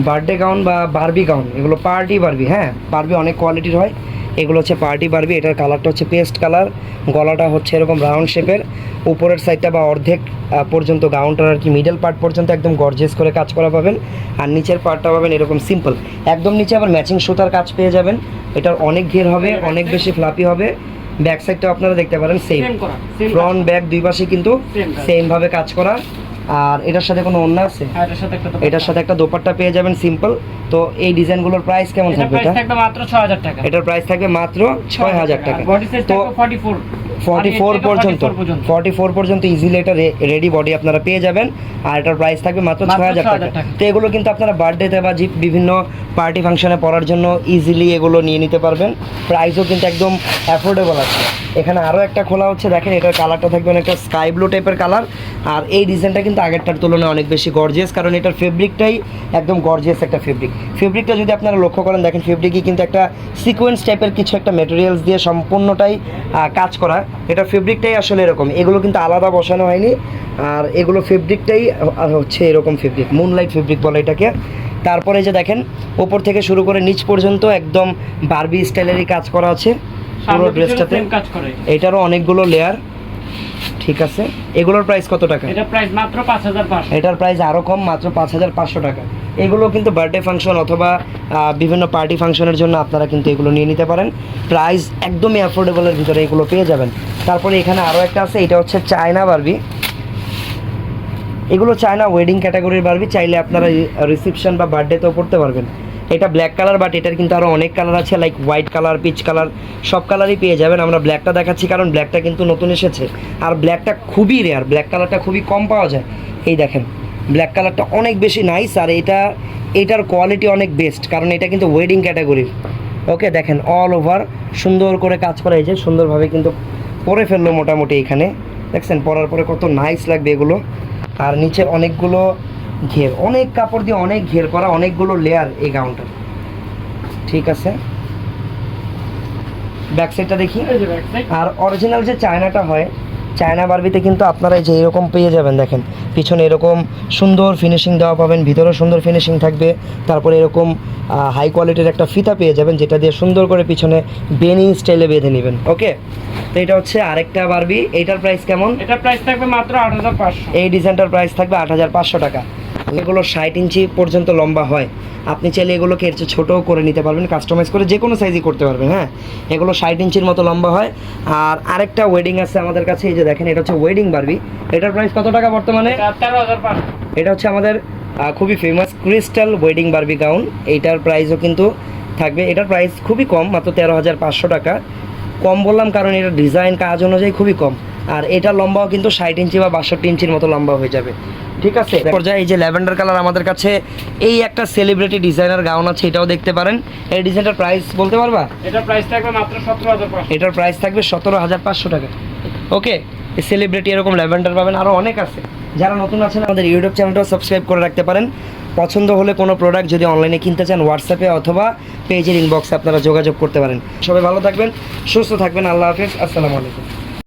Birthday gown বা Barbie gown এগুলো party Barbie হ্যাঁ? বারবি অনেক কোয়ালিটির হয়। এগুলো হচ্ছে পার্টি বারবি এটার কালারটা হচ্ছে পেস্ট কালার গলাটা হচ্ছে এরকম রাউন্ড শেপের উপরের সাইডটা বা অর্ধেক পর্যন্ত গাউনটার আর কি মিডল পার্ট পর্যন্ত একদম গর্জেস করে কাজ করা পাবেন। আর নিচের পার্টটা পাবেন এরকম সিম্পল একদম নিচে আবার ম্যাচিং সুতার কাজ পেয়ে যাবেন। এটার অনেক ঘের হবে অনেক বেশি ফ্লাপি হবে। ব্যাক সাইডটাও আপনারা দেখতে পারেন সেম ফ্রন্ট ব্যাক দুই পাশে কিন্তু Same কাজ। সেম ভাবে কাজ করা। আর এটার সাথে কোনো অন্য আছে? আর এটার সাথে একটা দোপাট্টা। পেয়ে যাবেন সিম্পল তো এই ডিজাইনগুলোর প্রাইস কেমন এটা থাকবে প্রাইস এটা? থাকবে মাত্র 6000 টাকা। এটার প্রাইস থাকবে মাত্র ছয় হাজার টাকা। বডি সাইজ তো থাকবে 44 ফর্টি ফোর পর্যন্ত 44 পর্যন্ত। ফর্টি ফোর পর্যন্ত ইজিলি এটা রেডি বডি আপনারা পেয়ে যাবেন। আর এটার প্রাইস থাকবে মাত্র ছয় হাজার 6,000 টাকা। তো এগুলো কিন্তু আপনারা বার্থডেতে বা বিভিন্ন পার্টি ফাংশনে পরার জন্য ইজিলি এগুলো নিয়ে নিতে পারবেন। প্রাইসও কিন্তু একদম অ্যাফোর্ডেবল আছে। এখানে আরও একটা খোলা হচ্ছে দেখেন এটার কালারটা থাকবে একটা স্কাই ব্লু টাইপের কালার আর এই ডিজাইনটা কিন্তু আগেরটার তুলনায় অনেক বেশি গর্জিয়াস কারণ এটার ফেব্রিকটাই একদম গর্জিয়াস একটা ফেব্রিক ফেব্রিকটা যদি আপনারা লক্ষ্য করেন দেখেন ফেব্রিকই কিন্তু একটা সিকোয়েন্স টাইপের কিছু একটা মেটেরিয়ালস দিয়ে সম্পূর্ণটাই কাজ করা। এটা ফেব্রিকটাই আসলে এরকম। এগুলো কিন্তু আলাদা বসানো হয়নি। আর এগুলো ফেব্রিকটাই হচ্ছে এরকম ফেব্রিক মুনলাইট ফেব্রিক বলে এটাকে। তারপরে যে দেখেন ওপর থেকে শুরু করে নিচ পর্যন্ত একদম বার্বি স্টাইলেরই কাজ করা আছে। পুরো ড্রেসটাতে এটারও অনেকগুলো লেয়ার ঠিক আছে। এগুলোর প্রাইস কত টাকা? এটা প্রাইস মাত্র 5500 এটার প্রাইস আরও কম মাত্র পাঁচ হাজার পাঁচশো টাকা। এগুলো কিন্তু বার্থডে ফাংশন অথবা বিভিন্ন পার্টি ফাংশনের জন্য আপনারা কিন্তু এগুলো নিয়ে নিতে পারেন। প্রাইস একদমই অ্যাফোর্ডেবলের ভিতরে এগুলো পেয়ে যাবেন। তারপরে এখানে আরও একটা আছে এটা হচ্ছে চায়না বারবি এগুলো চায়না ওয়েডিং ক্যাটাগরির বারবি চাইলে আপনারা রিসেপশন বা বার্থডেতেও পড়তে পারবেন। এটা ব্ল্যাক কালার বাট এটার কিন্তু আরও অনেক কালার আছে like white colour peach colour সব কালারই পেয়ে যাবেন। আমরা ব্ল্যাকটা দেখাচ্ছি, কারণ ব্ল্যাকটা কিন্তু নতুন এসেছে। আর ব্ল্যাকটা খুবই রেয়ার ব্ল্যাক কালারটা খুবই কম পাওয়া যায়। এই দেখেন ব্ল্যাক কালারটা অনেক বেশি নাইস আর এটা, এটার কোয়ালিটি অনেক বেস্ট কারণ এটা কিন্তু ওয়েডিং ক্যাটাগরির ওকে দেখেন অল ওভার সুন্দর করে কাজ করা হয়েছে সুন্দরভাবে কিন্তু পরে ফেলল মোটামুটি এখানে। দেখছেন, পরার পরে কত নাইস লাগবে এগুলো। আর নিচে অনেকগুলো ঘের অনেক কাপড় দিয়ে অনেক ঘের করা অনেকগুলো লেয়ার এই গাউনটার ঠিক আছে? ব্যাক সাইডটা দেখি। আর অরিজিনাল যে চায়নাটা হয় চায়না বারবিতে কিন্তু আপনারা এই যে এরকম পেয়ে যাবেন দেখেন। পিছনে এরকম সুন্দর ফিনিশিং দেওয়া পাবেন ভিতরেও সুন্দর ফিনিশিং থাকবে। তারপরে এরকম হাই কোয়ালিটির একটা ফিতা পেয়ে যাবেন যেটা দিয়ে সুন্দর করে পিছনে বেনি স্টাইলে বেঁধে নেবেন ওকে তো এটা হচ্ছে আরেকটা বারবি। এইটার প্রাইস কেমন? এটা প্রাইস থাকবে মাত্র 8500 এই ডিজাইনটার প্রাইস থাকবে আট হাজার পাঁচশো টাকা। এগুলো ষাট ইঞ্চি পর্যন্ত লম্বা হয়। আপনি চাইলে এগুলোকে এর চেয়ে ছোটোও করে নিতে পারবেন কাস্টমাইজ করে যে কোনো সাইজই করতে পারবেন হ্যাঁ? এগুলো ষাট ইঞ্চির মতো লম্বা হয়। আর আরেকটা ওয়েডিং আছে আমাদের কাছে এই যে দেখেন এটা হচ্ছে ওয়েডিং বারবি এটার প্রাইস কত টাকা বর্তমানে? এটা হচ্ছে আমাদের খুবই famous crystal wedding Barbie gown এইটার প্রাইসও কিন্তু থাকবে। এটার প্রাইস খুবই কম মাত্র তেরো হাজার পাঁচশো টাকা। কম বললাম কারণ এটা ডিজাইন কাজ অনুযায়ী খুবই কম। আর এটা লম্বাও কিন্তু ষাট ইঞ্চি বা বাষট্টি ইঞ্চির মতো লম্বা হয়ে যাবে। ঠিক আছে? পর্যায়ে এই যে ল্যাভেন্ডার কালার আমাদের কাছে এই একটা সেলিব্রিটি ডিজাইনার গাউন আছে এটাও দেখতে পারেন। এই ডিজাইনটার প্রাইস বলতে পারবা? এটা প্রাইস থাকবে মাত্র 17500 এটার প্রাইস থাকবে সতেরো হাজার পাঁচশো টাকা। ওকে সেলিব্রিটি এরকম ল্যাভেন্ডার পাবেন আরও অনেক আছে। যারা নতুন আছেন আমাদের ইউটিউব চ্যানেলটাও সাবস্ক্রাইব করে রাখতে পারেন। পছন্দ হলে কোনো প্রোডাক্ট যদি অনলাইনে কিনতে চান হোয়াটসঅ্যাপে অথবা পেজের ইনবক্সে আপনারা যোগাযোগ করতে পারেন। সবাই ভালো থাকবেন সুস্থ থাকবেন। আল্লাহ হাফিজ। আসসালামু আলাইকুম।